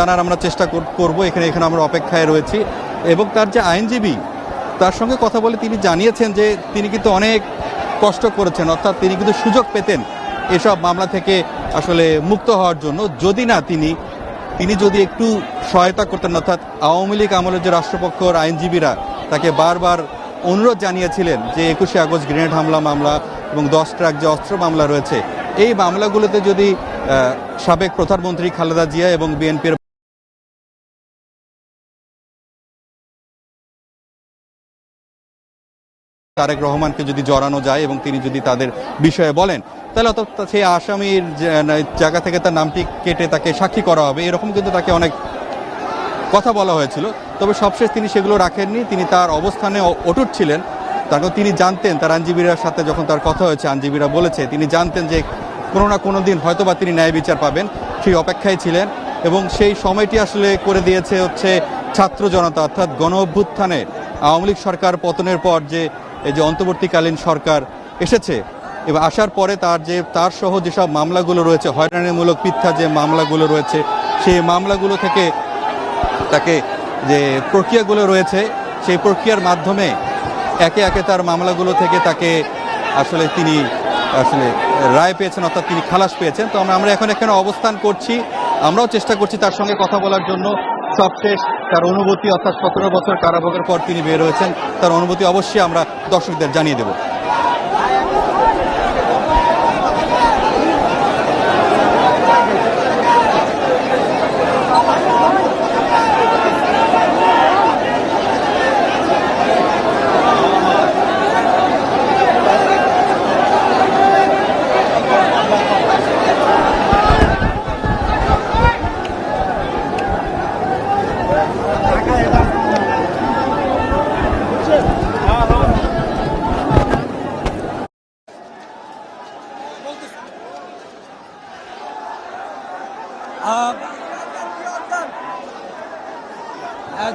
জানার আমরা চেষ্টা করব। এখানে এখানে আমরা অপেক্ষায় রয়েছি। এবং তার যে আইনজীবী, তার সঙ্গে কথা বলে তিনি জানিয়েছেন যে তিনি কিন্তু অনেক কষ্ট করেছেন। অর্থাৎ তিনি কিন্তু সুযোগ পেতেন এসব মামলা থেকে আসলে মুক্ত হওয়ার জন্য। যদি না তিনি তিনি যদি একটু সহায়তা করতেন, অর্থাৎ আওয়ামী লীগ আমলের যে রাষ্ট্রপক্ষর আইনজীবীরা, তাকে বারবার অনুরোধ জানিয়েছিলেন যে একুশে আগস্ট গ্রেনেড হামলা মামলা এবং দশ ট্রাক যে অস্ত্র মামলা রয়েছে, এই মামলাগুলোতে যদি সাবেক প্রধানমন্ত্রী খালেদা জিয়া এবং বিএনপির তারেক রহমানকে যদি জড়ানো যায় এবং তিনি যদি তাদের বিষয়ে বলেন, তাহলে অত সেই আসামির জায়গা থেকে তার নামটি কেটে তাকে সাক্ষী করা হবে। এরকম কিন্তু তাকে অনেক কথা বলা হয়েছিল। তবে সবশেষ তিনি সেগুলো রাখেননি। তিনি তার অবস্থানে অটুট ছিলেন। তারপর তিনি জানতেন, তার আইনজীবীর সাথে যখন তার কথা হয়েছে, আইনজীবীরা বলেছে, তিনি জানতেন যে কোনো না কোনো দিন হয়তোবা তিনি ন্যায় বিচার পাবেন। সেই অপেক্ষায় ছিলেন এবং সেই সময়টি আসলে করে দিয়েছে হচ্ছে ছাত্র জনতা, অর্থাৎ গণ অভ্যুত্থানে আওয়ামী লীগ সরকার পতনের পর যে এই যে অন্তর্বর্তীকালীন সরকার এসেছে এবং আসার পরে তার যে, তার সহ যেসব মামলাগুলো রয়েছে, হয়রানিমূলক মিথ্যা যে মামলাগুলো রয়েছে, সেই মামলাগুলো থেকে তাকে যে প্রক্রিয়াগুলো রয়েছে, সেই প্রক্রিয়ার মাধ্যমে একে একে তার মামলাগুলো থেকে তাকে আসলে তিনি আসলে রায় পেয়েছেন, অর্থাৎ তিনি খালাস পেয়েছেন। তো আমরা এখন এখানে অবস্থান করছি, আমরাও চেষ্টা করছি তার সঙ্গে কথা বলার জন্য। সবশেষ তার অনুভূতি অর্থাৎ সতেরো বছর কারাভোগের পর তিনি বের হয়েছেন। তার অনুভূতি অবশ্যই আমরা দর্শকদের জানিয়ে দেব।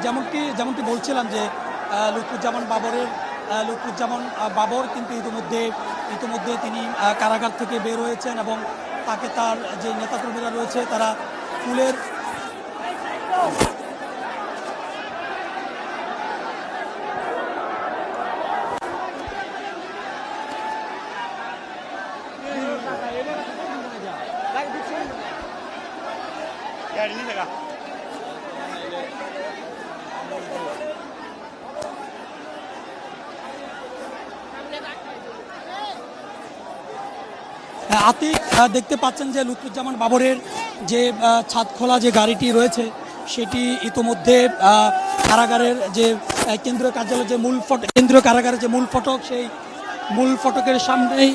যেমনটি যেমনটি বলছিলাম যে লুৎফুজ্জামান বাবরের লুৎফুজ্জামান বাবর কিন্তু ইতিমধ্যে ইতিমধ্যে তিনি কারাগার থেকে বের হয়েছেন এবং তাকে তার যে নেতাকর্মীরা রয়েছে তারা ফুলের হ্যাঁ, আতিক দেখতে পাচ্ছেন যে লুৎফুজ্জামান বাবরের যে ছাদ খোলা যে গাড়িটি রয়েছে, সেটি ইতোমধ্যে কারাগারের যে কেন্দ্রীয় কার্যালয় যে মূল ফটক কেন্দ্রীয় কারাগারের যে মূল ফটক, সেই মূল ফটকের সামনেই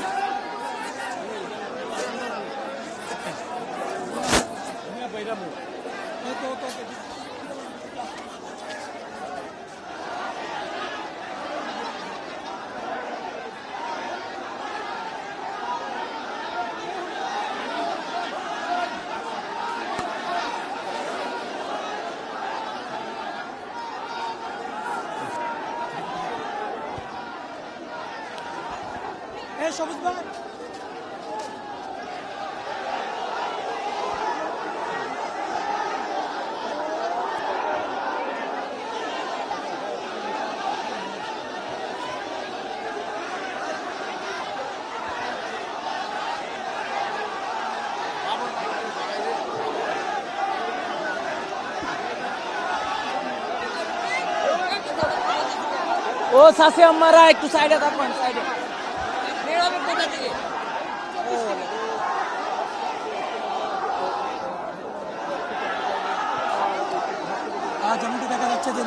এ সবুজ ভাই ও সাসে আমারা একটু সাইডে থাকবেন সাইডে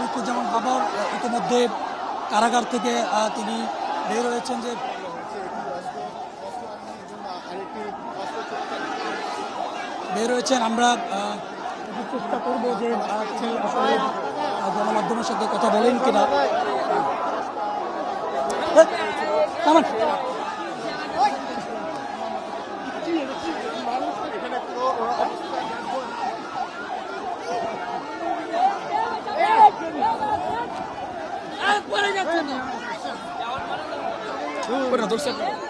লুৎফুজ্জামান বাবর ইতিমধ্যে কারাগার থেকে তিনি বের হয়েছেন যে বের হয়েছেন। আমরা চেষ্টা করব যে গণমাধ্যমের সাথে কথা বলেন কিনা। você.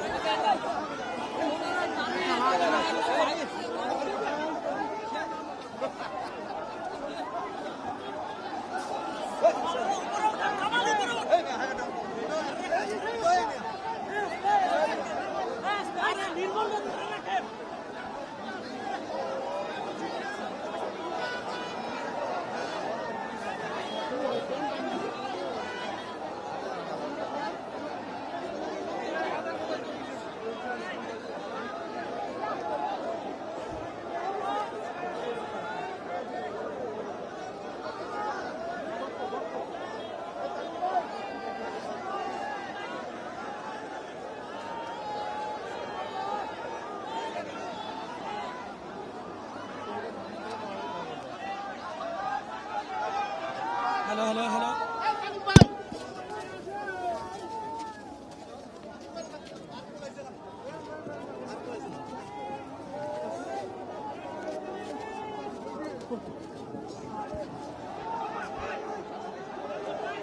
করতে